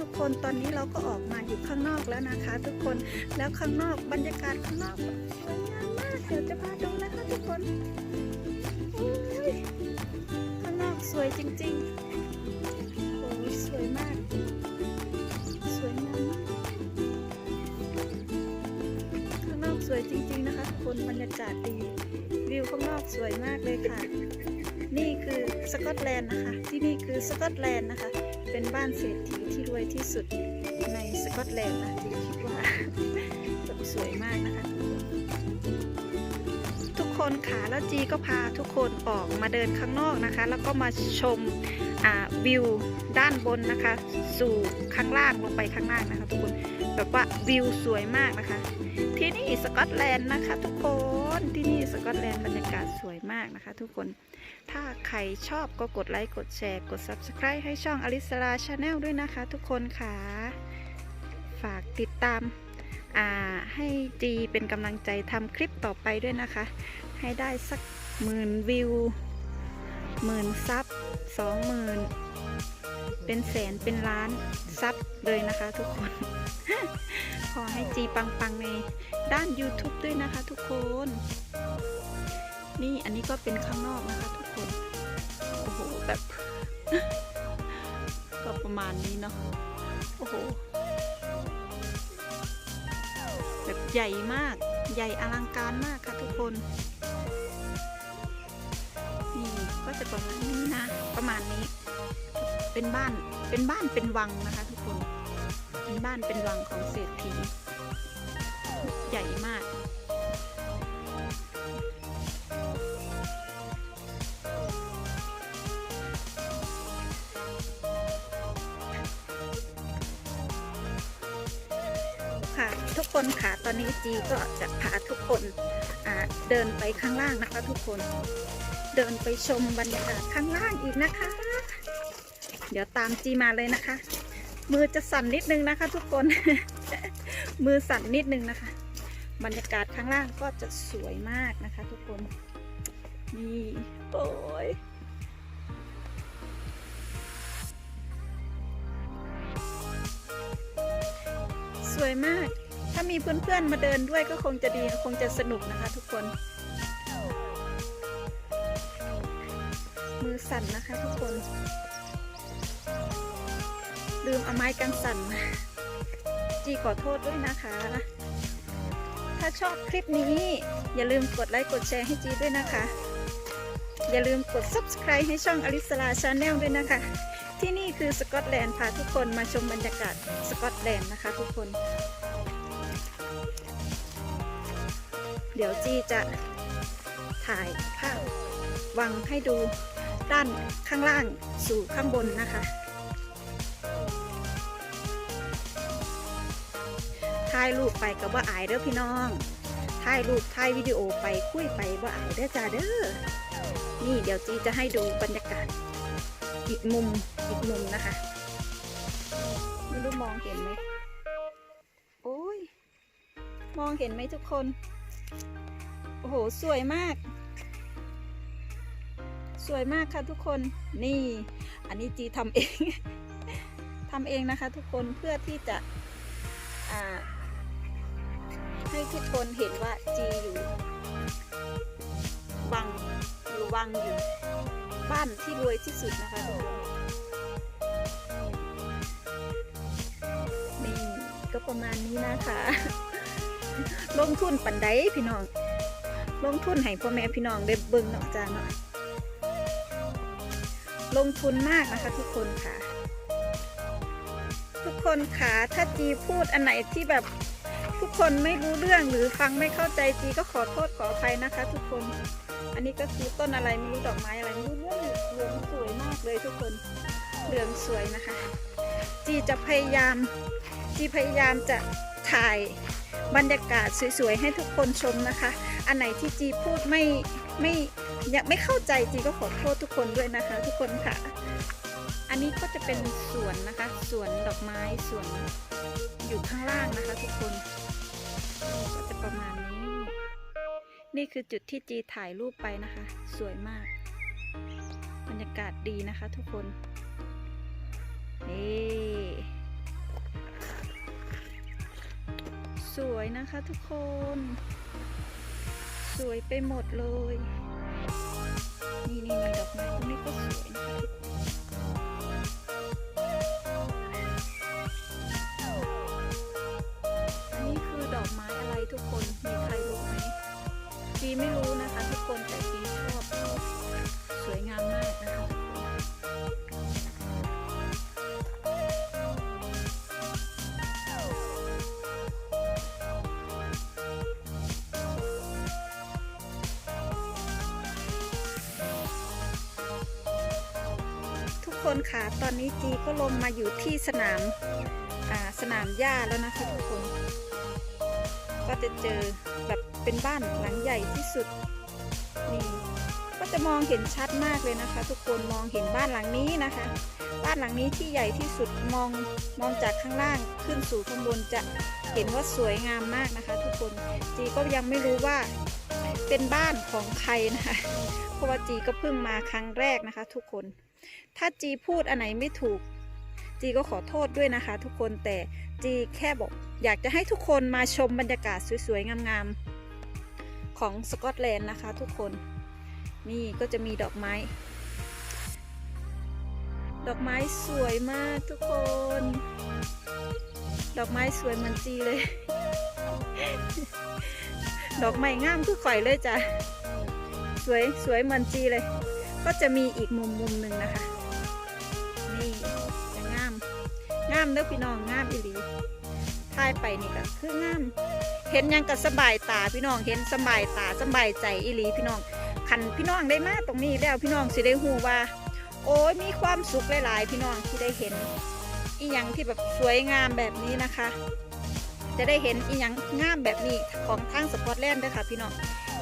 ทุกคนตอนนี้เราก็ออกมาอยู่ข้างนอกแล้วนะคะ ทุกคนแล้วข้างนอกบรรยากาศข้างนอกสวยงามมากเดี๋ยวจะพาดูนะคะทุกคนข้างนอกสวยจริงๆโอ้ยสวยมาก สวยงามมากข้างนอกสวยจริง ๆ นะคะทุกคนบรรยากาศดีวิวข้างนอกสวยมากเลยค่ะ นี่คือสกอตแลนด์นะคะ ที่นี่คือสกอตแลนด์นะคะ เป็นบ้านเศรษฐีที่รวยที่สุดในสกอตแลนด์นะจีคิดว่าแบบสวยมากนะคะ ทุกคนค่ะแล้วจีก็พาทุกคนออกมาเดินข้างนอกนะคะ แล้วก็มาชมวิวด้านบนนะคะ สู่ข้างล่างลงไปข้างล่างนะคะ ทุกคนแบบว่าวิวสวยมากนะคะ ที่นี่สกอตแลนด์นะคะ ทุกคน ที่นี่สกอตแลนด์บรรยากาศสวยมากนะคะทุกคน ถ้าใครชอบก็กดไลค์ กดแชร์ กด Subscribe ให้ช่องอลิสลาชาแนลด้วยนะคะทุกคนค่ะ ฝากติดตามให้จีเป็นกำลังใจทำคลิปต่อไปด้วยนะคะ ให้ได้สักหมื่นวิวหมื่นซับสองหมื่น เป็นแสนเป็นล้านซับเลยนะคะทุกคน ขอให้จีปังๆในด้าน YouTube ด้วยนะคะทุกคน นี่อันนี้ก็เป็นข้างนอกนะคะทุกคน โอ้โหแบบ ก็ประมาณนี้เนาะ โอ้โห แบบใหญ่มาก ใหญ่อลังการมากค่ะทุกคนนี่ก็จะประมาณนี้นะ ประมาณนี้ เป็นบ้านเป็นบ้านเป็นวังนะคะทุกคนเป็นบ้านเป็นวังของเศรษฐีใหญ่มากค่ะทุกคนค่ะตอนนี้จีก็จะพาทุกคนเดินไปข้างล่างนะคะทุกคน เดินไปชมบรรยากาศข้างล่างอีกนะคะ เดี๋ยวตามจีมาเลยนะคะ มือจะสั่นนิดนึงนะคะ ทุกคน มือสั่นนิดนึงนะคะ บรรยากาศข้างล่างก็จะสวยมากนะคะ ทุกคน นี่โอ้ยสวยมาก ถ้ามีเพื่อนๆมาเดินด้วยก็คงจะดี คงจะสนุกนะคะ ทุกคน มือสั่นนะคะทุกคน ลืมเอาไม้กันสั่นมาจีขอโทษด้วยนะคะ ถ้าชอบคลิปนี้ อย่าลืมกดไลค์กดแชร์ให้จีด้วยนะคะ อย่าลืมกด subscribe ให้ช่องอลิสลาชาแนลด้วยนะคะ ที่นี่คือสกอตแลนด์พาทุกคนมาชมบรรยากาศสกอตแลนด์นะคะทุกคน เดี๋ยวจีจะถ่ายภาพวังให้ดูด้านข้างล่างสู่ข้างบนนะคะ ถ่ายรูปไปกับว่าอายเด้อพี่น้องถ่ายรูปถ่ายวิดีโอไปคุยไปว่าอายเด้อจ้าเด้อนี่เดี๋ยวจีจะให้ดูบรรยากาศ อีกมุมอีกมุมนะคะไม่รู้มองเห็นไหมโอ้ยมองเห็นไหมทุกคน โอ้โห สวยมาก สวยมากค่ะทุกคน นี่ อันนี้จีทำเอง ทำเองนะคะทุกคนเพื่อที่จะอ่า ให้ทุกคนเห็นว่าจีอยู่วังอยู่วังอยู่บ้านที่รวยที่สุดนะคะทุกคนนี่ก็ประมาณนี้นะคะ ลงทุนปันไดพี่น้อง ลงทุนให้พ่อแม่พี่น้องได้เบิ่งเนาะจ้าเนาะลงทุนมากนะคะทุกคนค่ะ ทุกคนค่ะถ้าจีพูดอันไหนที่แบบ คนไม่รู้เรื่องหรือฟังไม่เข้าใจจีก็ขอโทษขออภัยนะคะ ทุกคน อันนี้ก็คือต้นอะไรไม่รู้ดอกไม้อะไรไม่รู้เรื่องเหลืองสวยมากเลยทุกคนเหลืองสวยนะคะ จีจะพยายามจีพยายามจะถ่ายบรรยากาศสวยๆให้ทุกคนชมนะคะ อันไหนที่จีพูดไม่ไม่ยังไม่เข้าใจจีก็ขอโทษทุกคนด้วยนะคะ ทุกคนค่ะ อันนี้ก็จะเป็นสวนนะคะสวนดอกไม้สวนอยู่ข้างล่างนะคะ ทุกคน ก็จะประมาณนี้ นี่คือจุดที่จีถ่ายรูปไปนะคะ สวยมาก บรรยากาศดีนะคะทุกคน นี่ สวยนะคะทุกคน สวยไปหมดเลย นี่นี่ดอกไม้ตรงนี้ก็สวยนะคะ ทุกคนมีใครรู้ไหมจีไม่รู้นะคะทุกคนแต่จีชอบสวยงามมากนะคะทุกคนค่ะตอนนี้จีก็ลงมาอยู่ที่สนามสนามหญ้าแล้วนะคะทุกคน จะเจอแบบเป็นบ้านหลังใหญ่ที่สุดนี่ก็จะมองเห็นชัดมากเลยนะคะ ทุกคนมองเห็นบ้านหลังนี้นะคะ บ้านหลังนี้ที่ใหญ่ที่สุดมองมองจากข้างล่างขึ้นสู่ข้างบนจะเห็นว่าสวยงามมากนะคะ ทุกคนจีก็ยังไม่รู้ว่าเป็นบ้านของใครนะคะเพราะว่าจีก็เพิ่งมาครั้งแรกนะคะ ทุกคน ถ้าจีพูดอันไหนไม่ถูก จีก็ขอโทษด้วยนะคะ ทุกคนแต่จีแค่บอกอยากจะให้ทุกคนมาชมบรรยากาศสวยๆงามๆของสกอตแลนด์นะคะ ทุกคนนี่ก็จะมีดอกไม้ ดอกไม้สวยมากทุกคน ดอกไม้สวยเหมือนจีเลย ดอกไม้งามคือข่อยเลยจ้ะสวยสวยเหมือนจีเลย ก็จะมีอีกมุมมุมหนึ่งนะคะ นี่ งามเด้อพี่น้องงามอีหลีถ่ายไปนี่ก็คืองาม เห็นยังกับสบายตาพี่น้องเห็นสบายตาสบายใจอีหลีพี่น้องคันพี่น้องได้มาตรงนี้แล้วพี่น้องสิได้หูว่า โอ้ยมีความสุขหลายๆ พี่น้องที่ได้เห็นอีหยังที่แบบสวยงามแบบนี้นะคะ จะได้เห็นอีหยังงามแบบนี้ของทางสกอตแลนด์เด้อค่ะพี่น้อง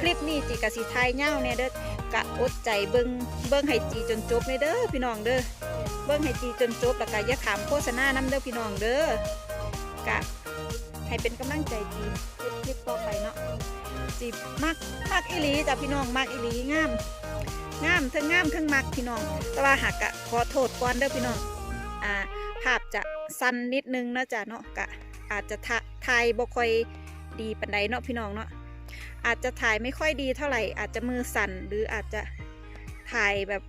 คลิปนี้จีกะสีไทยเง่าเนี่ยเด้อกะอดใจเบิงเบิงให้จีจนจบเลยเด้อพี่น้องเด้อ เบิงให้จีจนจบแล้วก็อย่าขามโฆษณานํเด้อพี่น้องเด้อกะให้เป็นกำลังใจจีคลิปต่อไปเนาะจีมักมักอีลีจ้ะพี่น้องมักอีลีงามงามทั้งงามทั้งมักพี่น้อง แต่ว่าหากกะขอโทษก่อนเด้อพี่น้องอ่าภาพจะสั้นนิดนึงนะจ๊ะเนาะกะอาจจะทะถ่ายบ่ค่อยดีปันใดเนาะพี่น้องเนาะอาจจะถ่ายไม่ค่อยดีเท่าไหร่ อาจจะมือสั่นหรืออาจจะถ่ายแบบ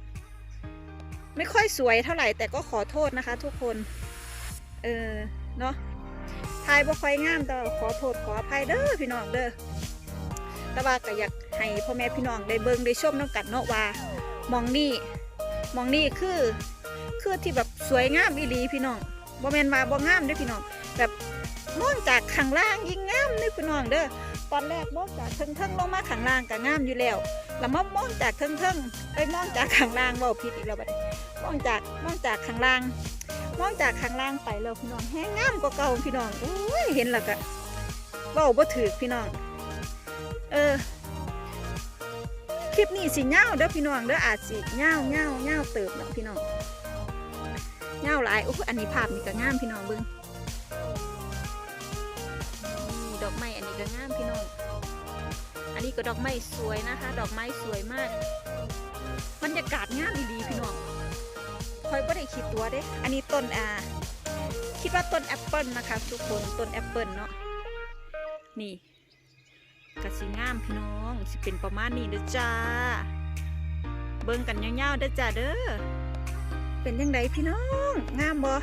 ไม่ค่อยสวยเท่าไหร่ แต่ก็ขอโทษนะคะ ทุกคน เออเนาะถ่ายบ่ค่อยงามแต่ขอโทษขออภัยเด้อพี่น้องเด้อแต่ว่าก็อยากให้พ่อแม่พี่น้องได้เบิ่งได้ชมน้ำกันเนาะว่ามองนี่มองนี่คือคือที่แบบสวยงามอีหลีพี่น้องบ่แมนว่าบ่งามด้อพี่น้อง แบบมองจากข้างล่างยิ่งงามเด้อพี่น้องเด้อตอนแรกมองจากเทิงๆลงมาข้างล่างก็งามอยู่แล้วแล้วมามองจากเทิงๆไปมองจากข้างล่างเว้าผิดอีกแล้วบัดนี้ มองจากมองจากข้างล่าง มองจากข้างล่างไปแล้วพี่น้องแห้งงามกว่าเก่าพี่น้องโอ้ยเห็นแล้วก็ว้าบ่ถูกพี่น้อง เออคลิปนี้สิเง่าเด้อพี่น้องเด้ออาจสิเง่าเง่าเง่าเติบเนาะพี่น้องเง่าหลายโอ้ยอันนี้ภาพนี่ก็งามพี่น้องเบิ้งนี่ดอกไม้อันนี้ก็งามพี่น้อง อันนี้ก็ดอกไม้สวยนะคะ ดอกไม้สวยมากบรรยากาศงามดีๆพี่น้อง คอยบ่ได้คิดตัวเด้ อันนี้ต้นอ่าคิดว่าต้นแอปเปิลนะคะ ทุกคนต้นแอปเปิลเนาะนี่กระสิงามพี่น้องสิเป็นประมาณนี้เด้อจ้า เบิ่งกันยาวๆเด้อจ้าเด้อเป็นยังไงพี่น้อง งามบ่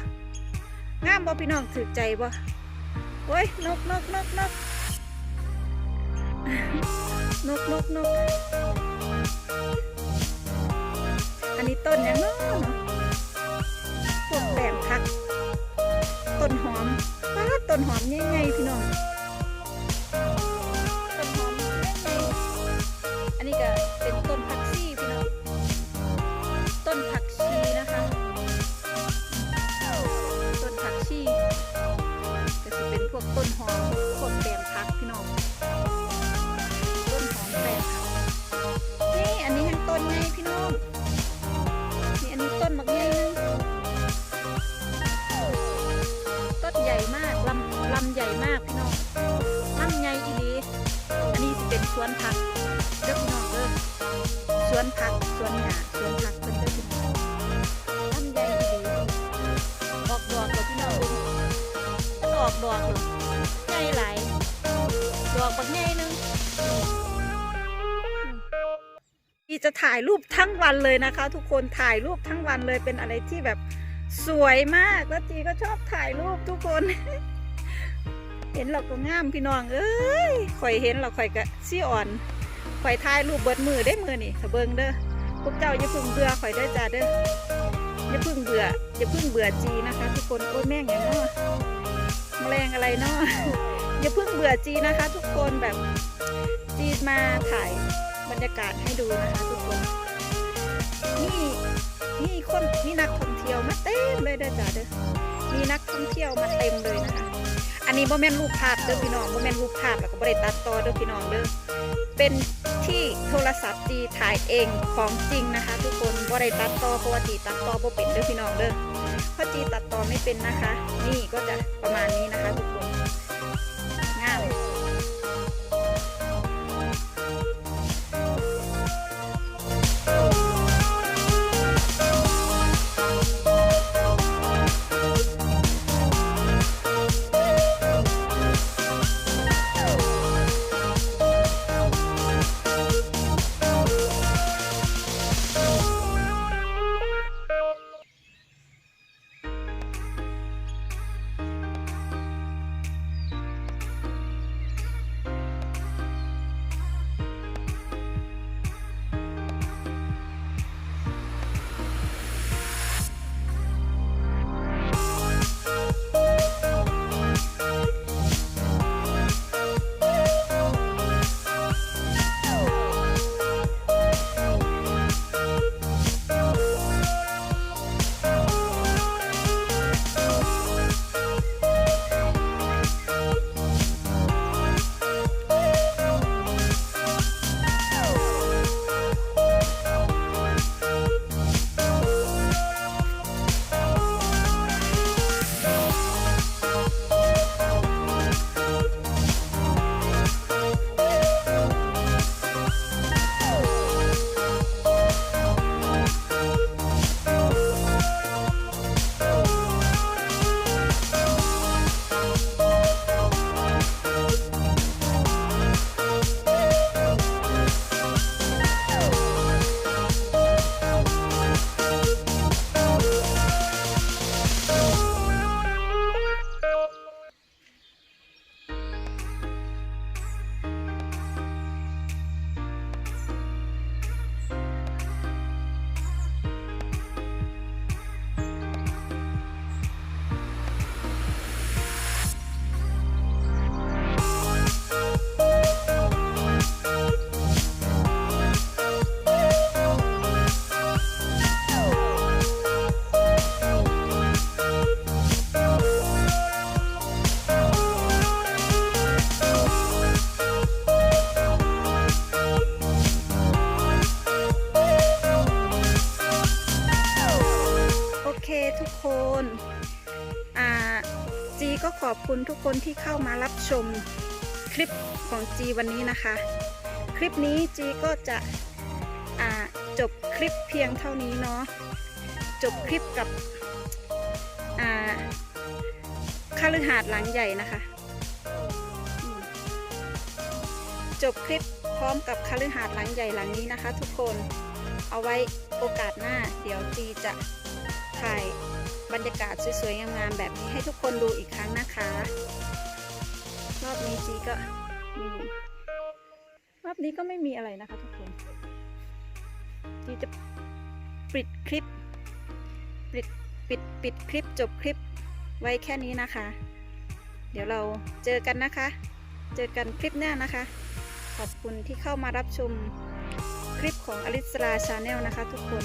งามบ่พี่น้องถือใจบ่โอ้ยนกนกนกนกนกนกนกอันนี้ต้นยังเนาะ วกแหลมพักต้นหอมป้าดต้นหอมใหญ่ๆพี่น้องต้นหอมเล็กๆอันนี้ก็เป็นต้นผักชีพี่น้องต้นผักชีนะคะ ต้นผักชีก็จะเป็นพวกต้นหอมพวกแปลงผักพี่น้องำลำใหญ่มากพี่น้องลำใหญ่อีหลีอันนี้สิเป็นสวนผักเด้อพี่น้องเด้อสวนผักสวนหญ้าสวนผักเป็นเด้อพี่น้องลำใหญ่อีหลีออกดอกแล้วพี่น้องดออกดอกเหรอใหญ่หลายดอกบักใหญ่หนึงจีจะถ่ายรูปทั้งวันเลยนะคะ ทุกคนถ่ายรูปทั้งวันเลยเป็นอะไรที่แบบสวยมากแล้วจีก็ชอบถ่ายรูปทุกคน เห็นเราก็งามพี่น้อง เอ้ยข่อยเห็นเราข่อยก็ซี่อ่อนข่อยถ่ายรูปเบิดมือได้มือนี่ถ้าเบิ่งเด้อพวกเจ้าอย่าพึ่งเบื่อข่อยได้จ้าเด้ออย่าพึ่งเบื่ออย่าพึ่งเบื่อจีนะคะทุกคนโอ้ยแม่งอย่างเนาะแมลงอะไรเนาะอย่าพึ่งเบื่อจีนะคะ ทุกคนแบบจีมาถ่ายบรรยากาศให้ดูนะคะทุกคนนี่นี่คนนี่นักท่องเที่ยวมาเต็มเลยเด้อจ้าเด้อมีนักท่องเที่ยวมาเต็มเลยนะคะ อันนี้โมเมนรูปภาพเด้อพี่น้องโมเมนรูปภาพแล้วก็บริตัดต่อเด้อพี่น้องเด้อเป็นที่โทรศัพท์จีถ่ายเองของจริงนะคะ ทุกคนบริตัดต่อเพราะว่าจีตัดต่อบ่เป็นเด้อพี่น้องเด้อเพราะจีตัดต่อไม่เป็นนะคะ นี่ก็จะประมาณนี้นะคะทุกคน ขอบคุณทุกคนที่เข้ามารับชมคลิปของจีวันนี้นะคะ คลิปนี้จีก็จะจบคลิปเพียงเท่านี้เนาะจบคลิปกับอ่าคฤหาสน์หลังใหญ่นะคะ จบคลิปพร้อมกับคฤหาสน์หลังใหญ่หลังนี้นะคะ ทุกคนเอาไว้โอกาสหน้า เดี๋ยวจีจะถ่าย บรรยากาศสวยๆงามๆแบบนี้ให้ทุกคนดูอีกครั้งนะคะรอบนี้จีก็มีรอบนี้ก็ไม่มีอะไรนะคะทุกคนจีจะปิดคลิปปิดปิดปิดคลิปจบคลิปไว้แค่นี้นะคะ เดี๋ยวเราเจอกันนะคะ เจอกันคลิปหน้านะคะ ขอบคุณที่เข้ามารับชม ลิปของอลิสราชาแนลนะคะ ทุกคน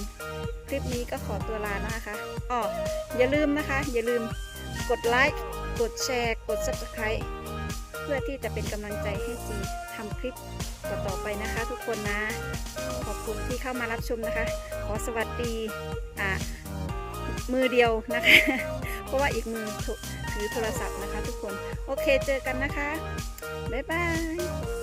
คลิปนี้ก็ขอตัวลานะคะอ๋ออย่าลืมนะคะ อย่าลืมกดไลค์กดแชร์กด subscribe เพื่อที่จะเป็นกำลังใจให้จีทำคลิปต่อๆไปนะคะ ทุกคนนะ ขอบคุณที่เข้ามารับชมนะคะ ขอสวัสดีอ่ามือเดียวนะคะ เพราะว่าอีกมือถือโทรศัพท์นะคะ ทุกคน โอเคเจอกันนะคะ บ๊ายบาย